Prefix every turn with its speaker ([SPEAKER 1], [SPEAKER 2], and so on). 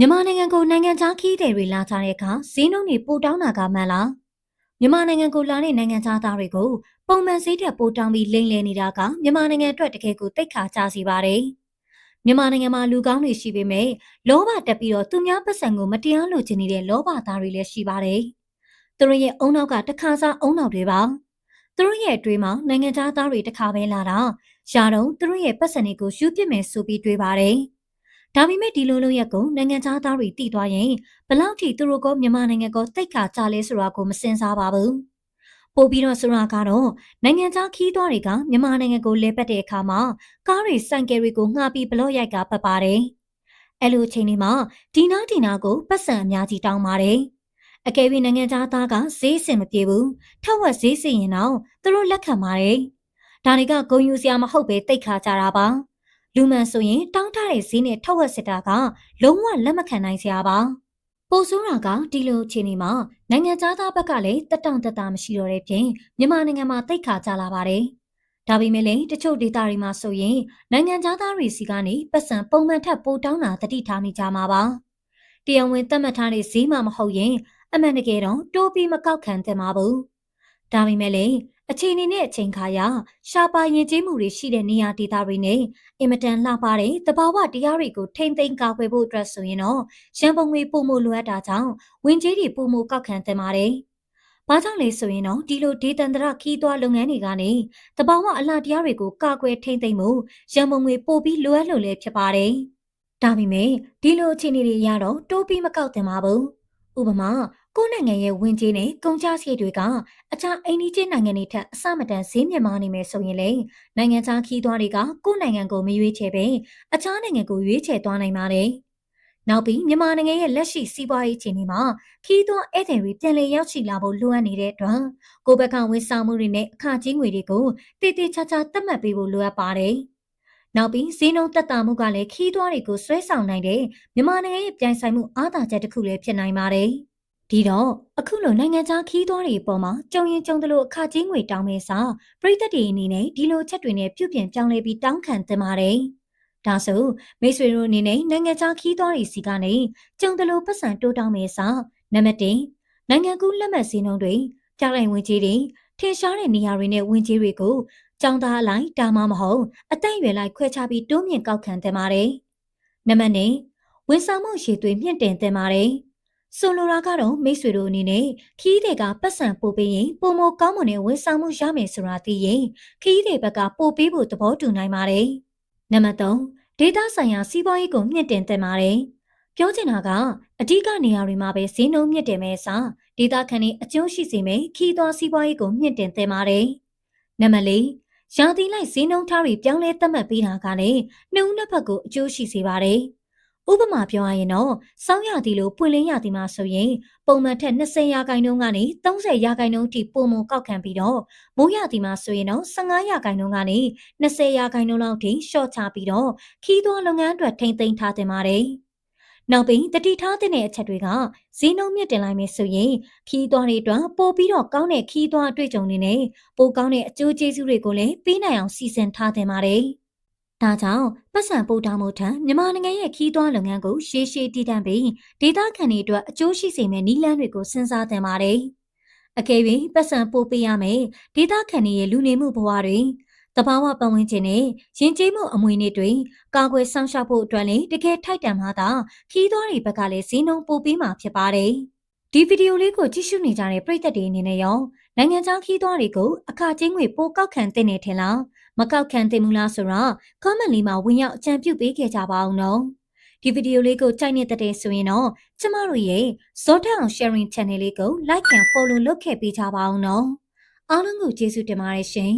[SPEAKER 1] မြန်မာနိုင်ငံကိုနိုင်ငံခြားခီးသည်တွေလာကြတဲ့အခါဈေးနှုန်းတွေပိုတောင်းတာကမှန်လားမြန်မာနိုင်ငံကိုလာတဲ့နိုင်ငံခြားသားတွေကိုပုံမှန်ဈေးတက်ပိုတောင်းပြီးလိမ်လည်နေတာကမြန်မာနိုင်ငံအတွက်တကယ်ကိုတိတ်ခါကြစီပါတယ်မြန်မာနိုင်ငံမှာလူကောင်းတွေရှိပေမဲ့လောဘတက်ပြီးတော့သူများပတ်စံကိုမတရားလိုချင်နေတဲ့လောဘသားတွေလည်းရှိပါတယ်သူတို့ရဲ့အုံနောက်ကတခါစားအုံနောက်တွေပါသူတို့ရဲ့အတွေးမှာနိုင်ငံခြားသားတွေတခါပဲလာတာရှာတော့သူတို့ရဲ့ပတ်စံတွေကိုယူပစ်မယ်ဆိုပြီးတွေးပါတယ် ဒါပေမဲ့ဒီလိုလိုရက်ကိုနိုင်ငံခြားသားတွေတည်သွားရင်ဘလောက်ထိသူတို့ကမြန်မာနိုင်ငံကိုတိတ်ခါကြလဲဆိုတာကိုမစင်စားပါဘူးပို့ပြီးတော့ဆိုတာကတော့နိုင်ငံခြားခီးသွားတွေကမြန်မာနိုင်ငံကိုလဲပတ်တဲ့အခါမှာကားတွေစိုင်ကယ်တွေကိုငှားပြီးဘလော့ရိုက်ကပတ်ပါတယ်အဲ့လိုအချိန်လေးမှာဒီနာဒီနာကိုပတ်စံအများကြီးတောင်းပါတယ်အကယ်၍နိုင်ငံသားသားကဈေးစင်မပြေဘူးထက်ဝက်ဈေးစင်ရင်တော့သူတို့လက်ခံပါတယ်ဒါတွေကဂုံယူစရာမဟုတ်ပဲတိတ်ခါကြတာပါ လူမှန်ဆိုရင်တောင်းထားတဲ့ဈေးနဲ့ထောက်ဝက်စစ်တာကလုံးဝလက်မခံနိုင်စရာပါပိုဆိုးတာကဒီလိုအခြေအနေမှာနိုင်ငံသားသားဘက်ကလည်းတက်တောင့်တက်တာမရှိတော့တဲ့ပြင်မြန်မာနိုင်ငံမှာတိတ်ခါကြလာပါတယ်ဒါပေမဲ့လည်းတချို့ဒေသတွေမှာဆိုရင်နိုင်ငံသားတွေစီကနေပတ်စံပုံမှန်ထက်ပိုတောင်းတာတတိထားမိကြမှာပါတရားဝင်သတ်မှတ်ထားတဲ့ဈေးမှမဟုတ်ရင်အမှန်တကယ်တော့တိုးပြီးမကောက်ခံသင့်ပါဘူးဒါပေမဲ့လည်း အချိန်နေနဲ့အချိန်ခါရရှားပါရင်ကျေးမှုတွေရှိတဲ့နေရာဒေသတွေနဲ့အင်မတန်လှပတဲ့တဘာဝတရားတွေကိုထိမ့်သိမ်းကာကွယ်ဖို့အတွက်ဆိုရင်တော့ရန်ပုံငွေပုံမလိုအပ်တာကြောင့်ဝင်ကြီးတွေပုံမကောက်ခံသင့်ပါတယ်။ဘာကြောင့်လဲဆိုရင်တော့ဒီလိုဒေသန္တရခီးသွွားလုပ်ငန်းတွေကနေတဘာဝအလှတရားတွေကိုကာကွယ်ထိမ့်သိမ်းမှုရန်ပုံငွေပို့ပြီးလိုအပ်လို့လည်းဖြစ်ပါတယ်။ဒါပေမဲ့ဒီလိုအခြေအနေတွေရတော့တိုးပြီးမကောက်သင့်ပါဘူး။ ဥပမာကိုယ်နိုင်ငံရဲ့ဝင်ကြီးနဲ့ကုန်ကျစရိတ်တွေကအခြားအိန္ဒိချင်းနိုင်ငံတွေထက်အဆမတန်ဈေးမြင့်မားနေမယ်ဆိုရင်လေနိုင်ငံခြားခီးသွွားတွေကကိုယ်နိုင်ငံကိုမရွေးချယ်ပဲအခြားနိုင်ငံကိုရွေးချယ်သွားနိုင်ပါတယ်။နောက်ပြီးမြန်မာနိုင်ငံရဲ့လက်ရှိစီးပွားရေးအခြေအနေမှာခီးသွွားဧည့်သည်တွေပြန်လည်ရောက်ရှိလာဖို့လိုအပ်နေတဲ့အတွက်ကိုယ့်ဘက်ကဝန်ဆောင်မှုတွေနဲ့အခကြီးငွေတွေကိုတည်တည်ချာချာသတ်မှတ်ပေးဖို့လိုအပ်ပါတယ်။ နောက်ပြီးဈေးနှုန်းတက်တာမှုကလည်းခီးသွွားတွေကိုဆွဲဆောင်နိုင်တဲ့မြန်မာနိုင်ငံရဲ့ပြိုင်ဆိုင်မှုအားသာချက်တစ်ခုလည်းဖြစ်နိုင်ပါတယ်။ဒီတော့အခုလိုနိုင်ငံခြားခီးသွွားတွေအပေါ်မှာကြုံရင်ကြုံသလိုအခကြီးငွေတောင်းမဲ့စာပြည်သက်တွေအနေနဲ့ဒီလိုချက်တွေနဲ့ပြုပြင်ပြောင်းလဲပြီးတောင်းခံသင့်ပါတယ်။ဒါဆိုမိတ်ဆွေတို့အနေနဲ့နိုင်ငံခြားခီးသွွားတွေစီကနေကြုံသလိုပတ်စံတိုးတောင်းမဲ့စာနံပါတ်1နိုင်ငံကူးလက်မှတ်စီနှုန်းတွေကြောက်လိုက်ဝင်ကြီးတွေထင်ရှားတဲ့နေရာတွေနဲ့ဝင်ကြီးတွေကို ကြောင်းသားအလိုက်တာမမဟုတ်အသက်အရွယ်လိုက်ခွဲခြားပြီးတိုးမြင့်ကောက်ခံသင့်ပါတယ်။နံပါတ်2ဝန်ဆောင်မှုရှည်သွေးမြင့်တင်သင့်ပါတယ်။ဆိုလိုတာကတော့မိတ်ဆွေတို့အနေနဲ့ခီးတွေကပတ်စံပို့ပေးရင်ပုံမကောင်းမွန်တဲ့ဝန်ဆောင်မှုရမယ်ဆိုတာသိရင်ခီးတွေဘက်ကပို့ပေးဖို့သဘောတူနိုင်ပါတယ်။နံပါတ်3ဒေတာဆိုင်ရာစီးပွားရေးကိုမြင့်တင်သင့်ပါတယ်။ပြောချင်တာကအဓိကနေရာတွေမှာပဲဈေးနှုန်းမြင့်တင်မဲ့အစားဒေတာခန်တွေအကျိုးရှိစေမယ့်ခီးသွားစီးပွားရေးကိုမြင့်တင်သင့်ပါတယ်။နံပါတ်4 ရာသီလိုက်ဈေးနှုန်းထားတွေပြောင်းလဲသတ်မှတ်ပေးတာကလည်းနှုံနှစ်ဖက်ကိုအကျိုးရှိစေပါတယ်။ဥပမာပြောရရင်တော့စောင်းရသည်လို့ပွင့်လင်းရသည်မှာဆိုရင်ပုံမှန်ထက်20ရာခိုင်နှုန်းကနေ30ရာခိုင်နှုန်းထိပုံမကောက်ခံပြီးတော့မိုးရသည်မှာဆိုရင်တော့15ရာခိုင်နှုန်းကနေ20ရာခိုင်နှုန်းလောက်ထိရှော့ချပြီးတော့ခီးသွွားလုပ်ငန်းအတွက်ထိမ့်သိမ်းထားတင်ပါတယ်။ နောက်ပြီးတတိထားတဲ့အချက်တွေကဈေးနှုန်းမြင့်တင်လိုက်မယ်ဆိုရင်ခီးသွွားတွေအတွက်ပို့ပြီးတော့ကောင်းတဲ့ခီးသွွားအတွေ့အကြုံတွေနဲ့ပိုကောင်းတဲ့အကျိုးကျေးဇူးတွေကိုလည်းပေးနိုင်အောင်စီစဉ်ထားတင်ပါတယ်။ဒါကြောင့်ပတ်စံပို့တာမှုထံမြန်မာနိုင်ငံရဲ့ခီးသွွားလုပ်ငန်းကိုရှေးရှေးတည်တံ့ပြီးဒေသခံတွေအတွက်အကျိုးရှိစေမယ့်နည်းလမ်းတွေကိုစဉ်းစားသင့်ပါတယ်။အကယ်၍ပတ်စံပို့ပေးရမယ်ဒေသခံတွေရဲ့လူနေမှုဘဝတွေ တဘာဝပတ်ဝန်းကျင်နဲ့ယဉ်ကျေးမှုအမွေအနှစ်တွေကာကွယ်ဆောင်ရှောက်ဖို့အတွက်လည်းတကယ်ထိုက်တန်မှသာခီးသွွားတွေဘက်ကလည်းဈေးနှုန်းပို့ပေးမှာဖြစ်ပါတယ်။ဒီဗီဒီယိုလေးကိုကြည့်ရှုနေကြတဲ့ပရိသတ်တွေအနေနဲ့ရောနိုင်ငံခြားခီးသွွားတွေကိုအခကျင်းငွေပိုကောက်ခံတဲ့နေထင်လားမကောက်ခံသင့်ဘူးလားဆိုတော့ comment လေးမှာဝင်ရောက်အကြံပြုပေးခဲ့ကြပါအောင်နော်ဒီဗီဒီယိုလေးကိုကြိုက်နေတဲ့ဆိုရင်တော့ကျမတို့ရဲ့ Zota on Sharing Channel လေးကို like and follow လုပ်ခဲ့ပေးကြပါအောင်နော်အားလုံးကိုကျေးဇူးတင်ပါတယ်ရှင်